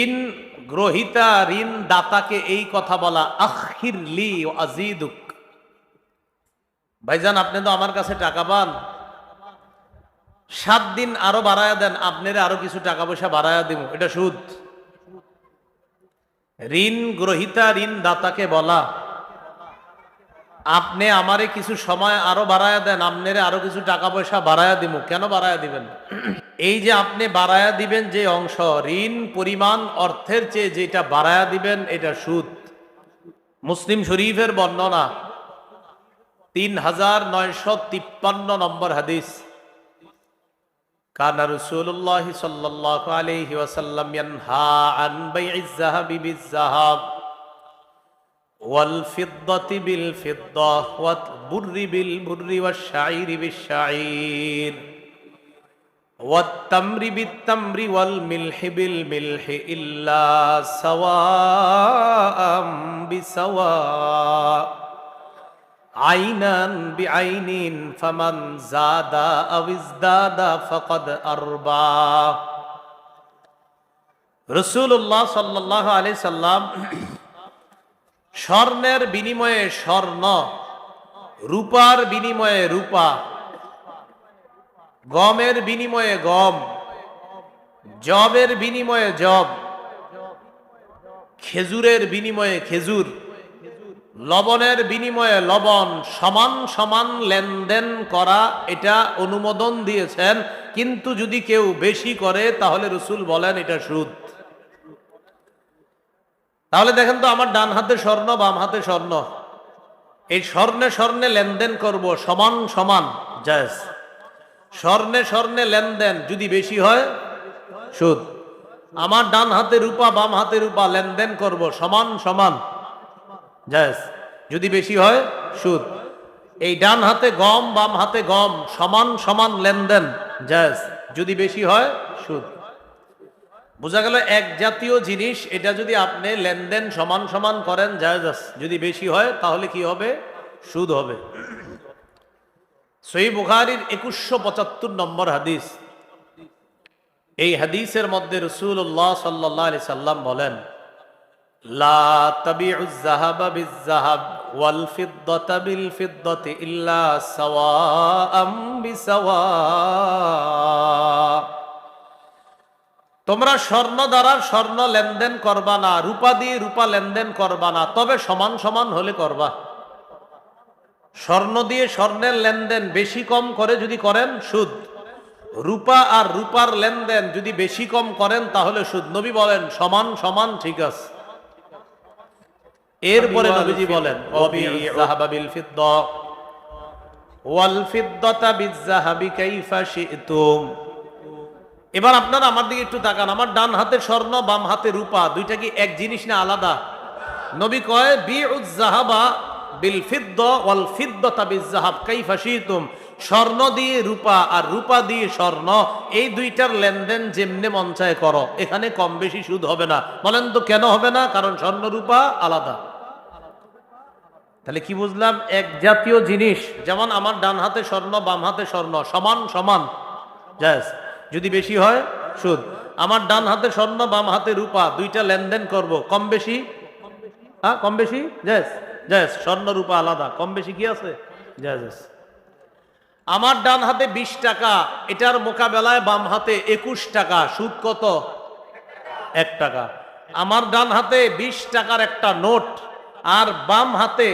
ঋণ গ্রহিতা ঋণ দাতাকে এই কথা বলা, আখির লি আজিদুক। ভাইজান, আপনি তো আমার কাছে টাকা পান। সাত দিন আরও বাড়ায়া দেন, আপনারা আরও কিছু টাকা পয়সা বাড়ায়া দিব এটা সুদ। ঋণ গ্রহিতা ঋণ দাতাকে বলা, আপনি আমারে কিছু সময় আরও বাড়ায়া দেন, আপনারে আরও কিছু টাকা পয়সা বাড়ায়া দিব কেন বাড়ায়া দিবেন? এই যে আপনি বাড়ায়া দিবেন যে অংশ, ঋণ পরিমাণ অর্থের চেয়ে যেটা বাড়ায়া দিবেন, এটা সুদ। মুসলিম শরীফের বর্ণনা, তিন হাজার নয়শো তিপ্পান্ন নম্বর হাদিস। কানা রসুল্লাহ সাল্লাল্লাহু আলাইহি ওয়াসাল্লাম ইয়ানহা আন বাই'iz যাহাবি বিজ-যাহাব ওয়াল ফিদ্দাতি বিল ফিদ্দাহ ওয়াত বুররি বিল বুররি বিশ-শাঈর। والتمر بالتمر والملح بالملح إلا سواء بسواء عينا بعين فمن زاد أو ازداد فقد أربى রসুল্লাহ সাল্লাহ আলি সাল্লাম স্বর্ণের বিনিময়ে স্বর্ণ রূপার বিনিময়ে রূপা গমের বিনিময়ে গম, জবের বিনিময়ে জব, খেজুরের বিনিময়ে খেজুর, লবণের বিনিময়ে লবণ, সমান সমান লেনদেন করা এটা অনুমোদন দিয়েছেন। কিন্তু যদি কেউ বেশি করে, তাহলে রসুল বলেন এটা সুদ। তাহলে দেখেন তো আমার ডান হাতে স্বর্ণ, বাম হাতে স্বর্ণ। এই স্বর্ণে স্বর্ণে লেনদেন করব সমান সমান, জায়জ। স্বর্ণে স্বর্ণে লেনদেন যদি বেশি হয়, সুদ। আমার ডান হাতে রূপা, বাম হাতে রূপা, লেনদেন করব সমান সমান। যদি বেশি হয়, সুদ। এই ডান হাতে গম, বাম হাতে গম, সমান সমান লেনদেন। যদি বেশি হয়, সুদ। বোঝা গেল এক জাতীয় জিনিস, এটা যদি আপনি লেনদেন সমান সমান করেন, জায়জ। যদি বেশি হয়, তাহলে কি হবে? সুদ হবে। সই বুখারির একুশশো পঁচাত্তর নম্বর হাদিস। এই হাদিসের মধ্যে রসুল্লাহ সাল্লাহ আলি সাল্লাম বলেন তোমরা স্বর্ণ দ্বারা স্বর্ণ লেনদেন করবা না, রূপা দিয়ে রূপা লেনদেন করবা না, তবে সমান সমান হলে করবা। স্বর্ণ দিয়ে স্বর্ণের লেনদেন বেশি কম করে যদি করেন সুদ। রূপা আর রূপার লেনদেন যদি বেশি কম করেন তাহলে সুদ। নবী বলেন সমান সমান ঠিক আছে। এরপরে নবীজি বলেন জাহাবাবিল ফিদ্দা। ওয়াল ফিদ্দাতা বিজাহাবি কাইফা শি'তুম। এবার আপনারা আমার দিকে একটু তাকান। আমার ডান হাতে স্বর্ণ বাম হাতে রূপা দুইটা কি এক জিনিস না আলাদা? নবী কয় বিউজ জাহাবা স্বর্ণ দিয়ে রূপা আর রূপা দিয়ে স্বর্ণ, এই দুইটার লেনদেন যেমনে মন চায় করো। এখানে কম বেশি সুদ হবে না। বলেন তো কেন হবে না? কারণ স্বর্ণ, রূপা আলাদা। তাহলে কি বুঝলাম? এক জাতীয় জিনিস, যেমন আমার ডান হাতে স্বর্ণ, বাম হাতে স্বর্ণ, সমান সমান। যদি বেশি হয়, সুদ। আমার ডান হাতে স্বর্ণ, বাম হাতে রূপা, দুইটা লেনদেন করব। কম বেশি? হ্যাঁ কম বেশি? জায়জ। জায়জ স্বর্ণ রূপা আলাদা। কম বেশি কি আছে? জায়জ আমার ডান হাতে বিশ টাকা, এটার মোকাবেলায় বাম হাতে একুশ টাকা, সুদ কত? এক টাকা। আমার ডান হাতে বিশ টাকার একটা নোট, আর বাম হাতে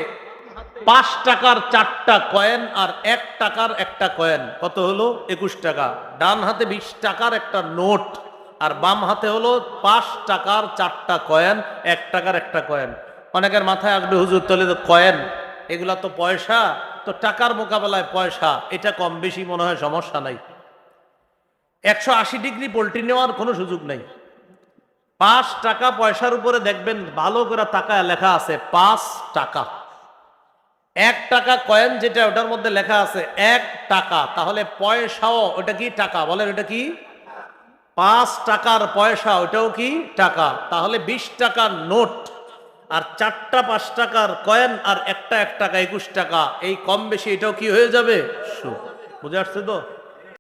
পাঁচ টাকার চারটা কয়েন, আর এক টাকার একটা কয়েন। কত হলো? একুশ টাকা। ডান হাতে বিশ টাকার একটা নোট, আর বাম হাতে হলো পাঁচ টাকার চারটা কয়েন, এক টাকার একটা কয়েন। অনেকের মাথায় আসবে, হুজুর তলে তো কয়েন, এগুলা তো পয়সা, তো টাকার মোকাবেলায় পয়সা, এটা কম বেশি মনে হয় সমস্যা নাই। একশো আশি ডিগ্রি পোল্ট্রি নেওয়ার কোনো সুযোগ নেই। পাঁচ টাকা পয়সার উপরে দেখবেন ভালো করে টাকা লেখা আছে, পাঁচ টাকা। এক টাকা কয়েন যেটা, ওটার মধ্যে লেখা আছে, এক টাকা। তাহলে পয়সাও, ওটা কি টাকা? বলেন, ওটা কি? পাঁচ টাকার পয়সা, ওটাও কি টাকা? তাহলে বিশ টাকার নোট আর চারটা পাঁচ টাকার কয়েন আর একটা এক টাকা একুশ টাকা। এই কম বেশি এটাও কি হয়ে যাবে? বুঝে আসছে তো?